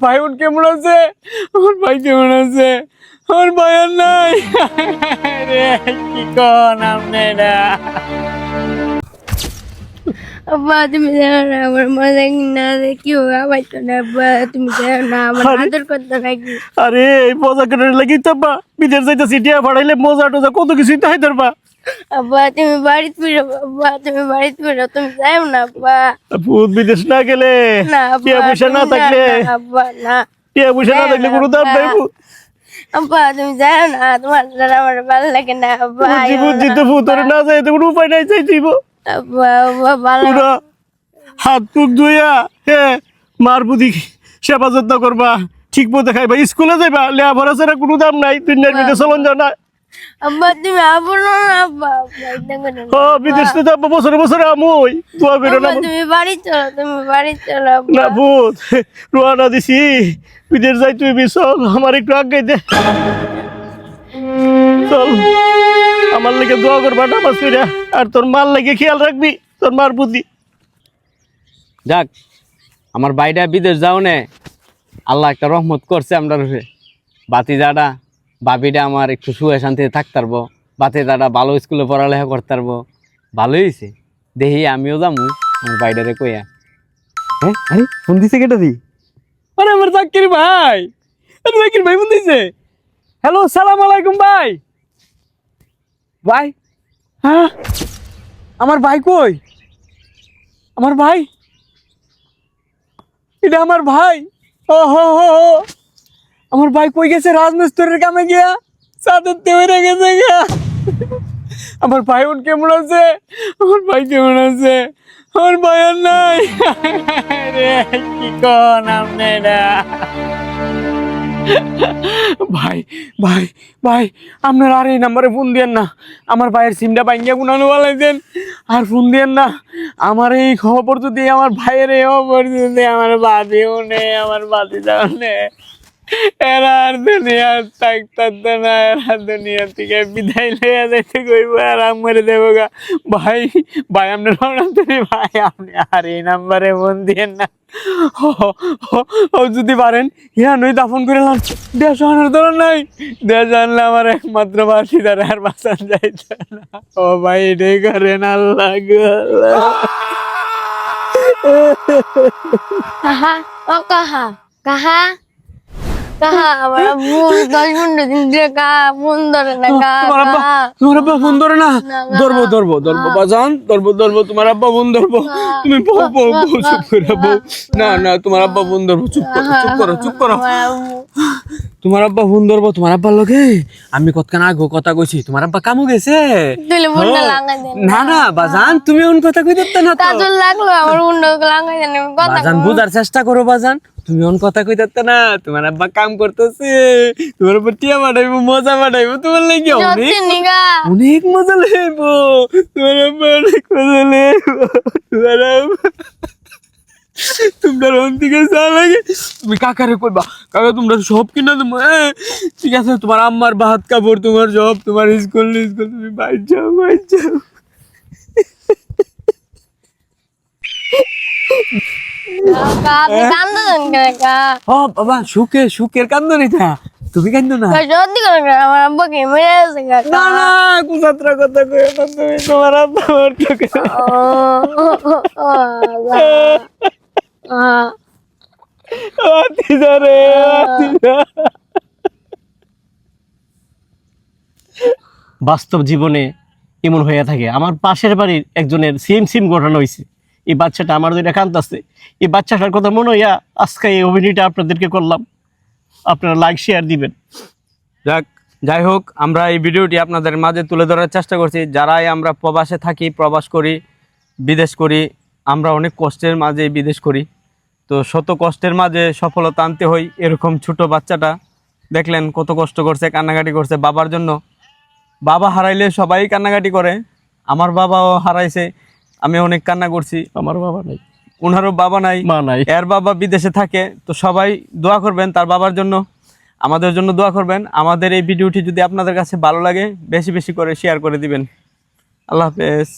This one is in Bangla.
ভাই বোন কেমন আছে? আমার ভাই কেমন আছে? আমার ভাই আর নাই। রে কি কন আপনি এটা আব্বা তুমি জানো না আমার মজা না কি হবে আবার তো না আব্বা তুমি জানো না আমার আদর করতে নাকি আরে এই মজা করে লাগি তো বা বিদেশ যাইতে সিটিয়া ফাড়াইলে মজা টজা কত কিছুই তো হাইতার বা আব্বা তুমি বাড়িতে ফিরো আব্বা তুমি বাড়িতে ফিরো তুমি যাও না আব্বা। ভূত বিদেশ না গেলে না টিয়া পয়সা না থাকলে আব্বা না। টিয়া পয়সা না থাকলে কোনো দাম নাই আব্বা তুমি যাও না তোমার দ্বারা আমার ভালো লাগে না আব্বা বুঝছি তো ভূত ওরে না যায় তো কোনো উপায় নাই চাই দিব আব্বা আব্বা ভালো হাত মুখ ধুইয়া হ্যাঁ মার বুদ্ধি সেবা যত্ন করবা ঠিক মতো খাইবা। স্কুলে যাইবা লেখাপড়া ছাড়া কোনো দাম নাই দুনিয়ার ভিতরে চলন না আব্বা তুমি আবো না আব্বা। আব্বা এটা করো না। ও বিদেশ তো যাব বছরে বছরে আমই। দোয়া করো না তুমি বাড়ি চলো তুমি বাড়ি চলো না ভূত। রোয়ানা দিছি। বিদেশ যাই তুই চল আমার একটু আগে দে। চল আমার লেগে দোয়া করবা নামাজ পড়া আর তোর মার লেগে খেয়াল রাখবি তোর মার বুদ্ধি যাক আমার বাইরে বিদেশ যাও নে আল্লাহ একটা রহমত করছে আমরা বাতি দাদা বাবিটা আমার একটু সুখে শান্তিতে থাকতে পারব। বাতি দাদা ভালো স্কুলে পড়ালেখা করতে পারব। ভালোই হয়েছে। দেখি আমিও যামু আমার বাইরে কইয়া। হ্যাঁ? আরে ফোন দিছে কেটা দি? আরে আমার জাকির ভাই! আরে জাকির ভাই বন্ধু দিছে? হ্যালো সালাম আলাইকুম ভাই! ভাই? হ্যাঁ? আমার ভাই কই? আমার ভাই? এটা আমার ভাই! ও হো হো হো। আমার ভাই কই গেছে? রাজমিস্ত্রির কামে গিয়া চাঁদের তেমনে গেছে গিয়া। আমার ভাই বোন কেমন আছে? আমার ভাই কেমন আছে? আমার ভাই আর নাই। রে কি কন আপনি এটা ভাই ভাই ভাই, আপনার আর এই নাম্বারে ফোন দিয়েন না। আমার ভাইয়ের সিমটা ভাঙ্গিয়া গুনানো বলাইছেন। আর ফোন দিয়েন না। আমার এই খবর যদি আমার ভাইয়ের এই খবর যদি আমার বাদিও নেই আমার বাদিটাও নেই এরা আর দুনিয়া থাকতে না এরা দুনিয়া থেকে বিদায় লইয়া যাইতে কইব আর মরে দেবো গা। ভাই ভাই আপনার রওনান্তরি ভাই আপনি আর এই নাম্বারে ফোন দিয়েন না। ও, যদি পারেন ইয়া নই দাফন করে লান দেশ আনার দরকার নাই। দেশ আনলে আমার একমাত্র বাসি দ্বারা আর বাঁচান যাইতে না। ও ভাই এটাই করেন আল্লাহ। কাহা? ও কাহা? কাহা? তোমার আব্বা কাহা। ফোন ধরে না না, না। ধরবো তুমি বউ বউ বউ চুপ করে বউ না না তোমার আব্বা বোন ধরবো চুপ করো চুপ করো চুপ করো। তোমার আব্বা ফোন ধরবো তোমার আব্বার লগে? আমি কতখান আগে কথা কইছি তোমার আব্বা কামু গেছে? দেন না। না বাজান তুমি অন কথা কই দিতে না তো। লাগল আমার উন্ড লাগাই আমি কথা বাজান বুঝার চেষ্টা করো বাজান। তুমি অন কথা কই দিতে না তোমার আব্বা কাম করতেছে। তোমার আব্বা টিয়া বাড়াইবো মজা বাড়াইবো তোমার লাগে অনেক অনেক মজা লেব তোমার আব্বা অনেক মজা লেব তোমার আব্বা তোমরা রন থেকে যা লাগে তুমি কাকারে কইবা কাকা তোমরা সব কিনা হ্যাঁ ঠিক আছে তোমার আম্মার ভাত কাপড় তোমার জব তোমার স্কুল স্কুল তুমি বাইর যাও বাইর যাও বাবা সুখে সুখের কান্দ নিতা তুমি কান্দ না সত্যি করে কাকা, আমার আব্বাকে মেরে আছে না কথা কই না তুমি তোমার আব্বা আমার চোখে রে বাস্তব জীবনে এমন হয়ে থাকে। আমার পাশের বাড়ির একজনের সেম সেম ঘটনা হয়েছে এই বাচ্চাটা আমার দুইটা কান্দাছে এই বাচ্চাটার কথা মনে হইয়া আজকে এই অভিনয়টা আপনাদেরকে করলাম। আপনারা লাইক শেয়ার দিবেন। যাক যাই হোক আমরা এই ভিডিওটি আপনাদের মাঝে তুলে ধরার চেষ্টা করছি। যারাই আমরা প্রবাসে থাকি প্রবাস করি বিদেশ করি আমরা অনেক কষ্টের মাঝে বিদেশ করি। তো শত কষ্টের মাঝে সফলতা আনতে হই এরকম ছোট বাচ্চাটা। দেখলেন কত কষ্ট করছে কান্নাকাটি করছে বাবার জন্য। বাবা হারাইলে সবাই কান্নাকাটি করে। আমার বাবাও হারাইছে আমি অনেক কান্না করছি। আমার বাবা নাই। ওনারও বাবা নাই মা নাই। এর বাবা বিদেশে থাকে তো সবাই দোয়া করবেন তার বাবার জন্য। আমাদের জন্য দোয়া করবেন। আমাদের এই ভিডিওটি যদি আপনাদের কাছে ভালো লাগে বেশি বেশি করে শেয়ার করে দিবেন। আল্লাহ হাফেজ।